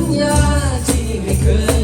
ญญาที่ไม่เคย